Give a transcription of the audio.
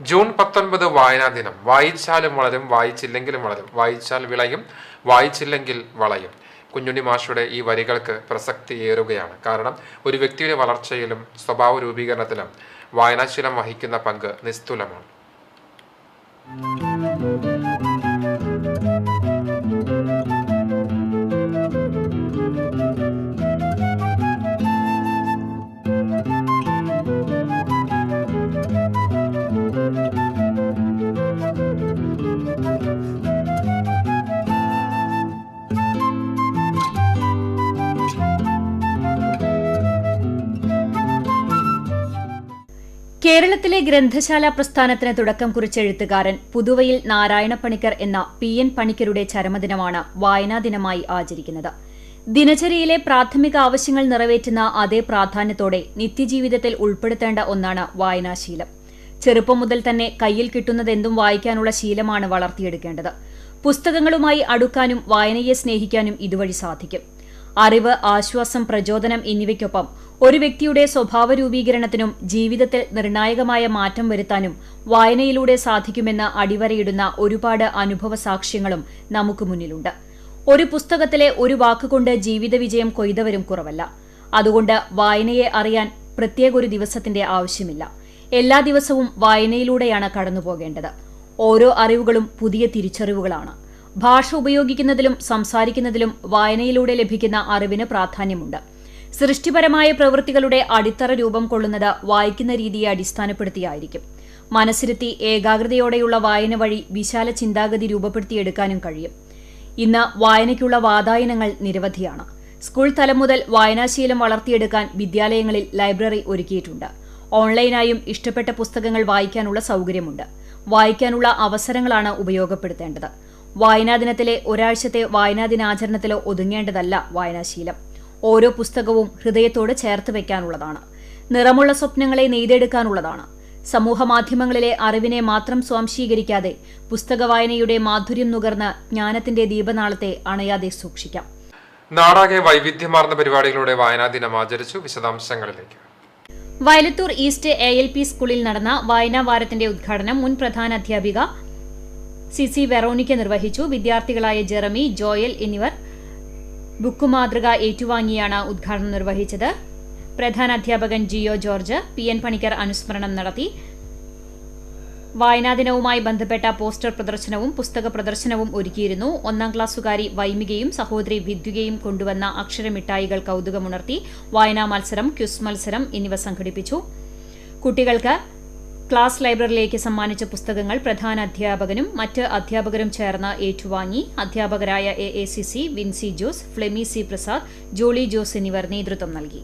June പത്തൊൻപത് വായനാ ദിനം. വായിച്ചാലും വളരും വായിച്ചില്ലെങ്കിലും വളരും. വായിച്ചാൽ വിളയും വായിച്ചില്ലെങ്കിൽ വളയും. കുഞ്ഞുണ്ണി മാഷയുടെ ഈ വരികൾക്ക് പ്രസക്തി ഏറുകയാണ്. കാരണം ഒരു വ്യക്തിയുടെ വളർച്ചയിലും സ്വഭാവ രൂപീകരണത്തിലും വായനാശീലം വഹിക്കുന്ന പങ്ക് നിസ്തുലമാണ്. കേരളത്തിലെ ഗ്രന്ഥശാല പ്രസ്ഥാനത്തിന് തുടക്കം കുറിച്ച എഴുത്തുകാരൻ പുതുവയിൽ നാരായണ പണിക്കർ എന്ന പി എൻ പണിക്കരുടെ ചരമദിനമാണ് വായനാ ദിനമായി ആചരിക്കുന്നത്. ദിനചര്യയിലെ പ്രാഥമിക ആവശ്യങ്ങൾ നിറവേറ്റുന്ന അതേ പ്രാധാന്യത്തോടെ നിത്യജീവിതത്തിൽ ഉൾപ്പെടുത്തേണ്ട ഒന്നാണ് വായനാശീലം. ചെറുപ്പം മുതൽ തന്നെ കയ്യിൽ കിട്ടുന്നതെന്തും വായിക്കാനുള്ള ശീലമാണ് വളർത്തിയെടുക്കേണ്ടത്. പുസ്തകങ്ങളുമായി അടുക്കാനും വായനയെ സ്നേഹിക്കാനും ഇതുവഴി സാധിക്കും. അറിവ് ആശ്വാസം പ്രചോദനം എന്നിവയ്ക്കൊപ്പം ഒരു വ്യക്തിയുടെ സ്വഭാവ രൂപീകരണത്തിനും ജീവിതത്തിൽ നിർണായകമായ മാറ്റം വരുത്താനും വായനയിലൂടെ സാധിക്കുമെന്ന് അടിവരയിടുന്ന ഒരുപാട് അനുഭവ സാക്ഷ്യങ്ങളും നമുക്ക് മുന്നിലുണ്ട്. ഒരു പുസ്തകത്തിലെ ഒരു വാക്കുകൊണ്ട് ജീവിത വിജയം കൊയ്തവരും കുറവല്ല. അതുകൊണ്ട് വായനയെ അറിയാൻ പ്രത്യേക ഒരു ദിവസത്തിന്റെ ആവശ്യമില്ല. എല്ലാ ദിവസവും വായനയിലൂടെയാണ് കടന്നുപോകേണ്ടത് ഓരോ അറിവുകളും പുതിയ തിരിച്ചറിവുകളാണ്. ഭാഷ ഉപയോഗിക്കുന്നതിലും സംസാരിക്കുന്നതിലും വായനയിലൂടെ ലഭിക്കുന്ന അറിവിന് പ്രാധാന്യമുണ്ട്. സൃഷ്ടിപരമായ പ്രവൃത്തികളുടെ അടിത്തറ രൂപം കൊള്ളുന്നത് വായിക്കുന്ന രീതിയെ അടിസ്ഥാനപ്പെടുത്തിയായിരിക്കും. മനസ്സിരുത്തി ഏകാഗ്രതയോടെയുള്ള വായന വഴി വിശാല ചിന്താഗതി രൂപപ്പെടുത്തിയെടുക്കാനും കഴിയും. ഇന്ന് വായനയ്ക്കുള്ള വാതായനങ്ങൾ നിരവധിയാണ്. സ്കൂൾ തലം മുതൽ വായനാശീലം വളർത്തിയെടുക്കാൻ വിദ്യാലയങ്ങളിൽ ലൈബ്രറി ഒരുക്കിയിട്ടുണ്ട്. ഓൺലൈനായും ഇഷ്ടപ്പെട്ട പുസ്തകങ്ങൾ വായിക്കാനുള്ള സൗകര്യമുണ്ട്. വായിക്കാനുള്ള അവസരങ്ങളാണ് ഉപയോഗപ്പെടുത്തേണ്ടത്. വായനാ ദിനത്തിലെ ഒരാഴ്ചത്തെ വായനാ ദിനാചരണത്തിലോ ഒതുങ്ങേണ്ടതല്ല വായനാശീലം. ഓരോ പുസ്തകവും ഹൃദയത്തോട് ചേർത്ത് വയ്ക്കാനുള്ളതാണ് നിറമുള്ള സ്വപ്നങ്ങളെ നെയ്തെടുക്കാനുള്ളതാണ്. സമൂഹമാധ്യമങ്ങളിലെ അറിവിനെ മാത്രം സ്വാംശീകരിക്കാതെ പുസ്തക വായനയുടെ മാധുര്യം നുകർന്ന് ജ്ഞാനത്തിന്റെ ദീപനാളത്തെ അണയാതെ സൂക്ഷിക്കാം. നാടാകെ വൈവിധ്യമാർന്ന പരിപാടികളുടെ വായനാ ദിനം ആചരിച്ചു വിശദാംശങ്ങളിലേക്ക്. Vayalathur east A L P സ്കൂളിൽ നടന്ന വായനാ വാരത്തിന്റെ ഉദ്ഘാടനം മുൻ പ്രധാന അധ്യാപിക സി സി വെറോണിക്ക നിർവഹിച്ചു. വിദ്യാർത്ഥികളായ ജെറമി ജോയൽ എന്നിവർ ബുക്ക് മാതൃക ഏറ്റുവാങ്ങിയാണ് ഉദ്ഘാടനം നിർവഹിച്ചത്. പ്രധാന അധ്യാപകൻ Jio George P N Panicker അനുസ്മരണം നടത്തി. വായനാ ദിനവുമായി ബന്ധപ്പെട്ട പോസ്റ്റർ പ്രദർശനവും പുസ്തക പ്രദർശനവും ഒരുക്കിയിരുന്നു. ഒന്നാം ക്ലാസ്സുകാരി വൈമികയും സഹോദരി വിദ്യുകയും കൊണ്ടുവന്ന അക്ഷരമിഠായികൾ കൗതുകമുണർത്തി വായനാ മത്സരം ക്യുസ് മത്സരം എന്നിവ സംഘടിപ്പിച്ചു. കുട്ടികൾക്ക് ക്ലാസ് ലൈബ്രറിയിലേക്ക് സമ്മാനിച്ച പുസ്തകങ്ങൾ പ്രധാന അധ്യാപകനും മറ്റ് അധ്യാപകരും ചേർന്ന് ഏറ്റുവാങ്ങി. അധ്യാപകരായ A A C C Vincy Jose Flemy C Prasad Jolly Jose എന്നിവർ നേതൃത്വം നൽകി.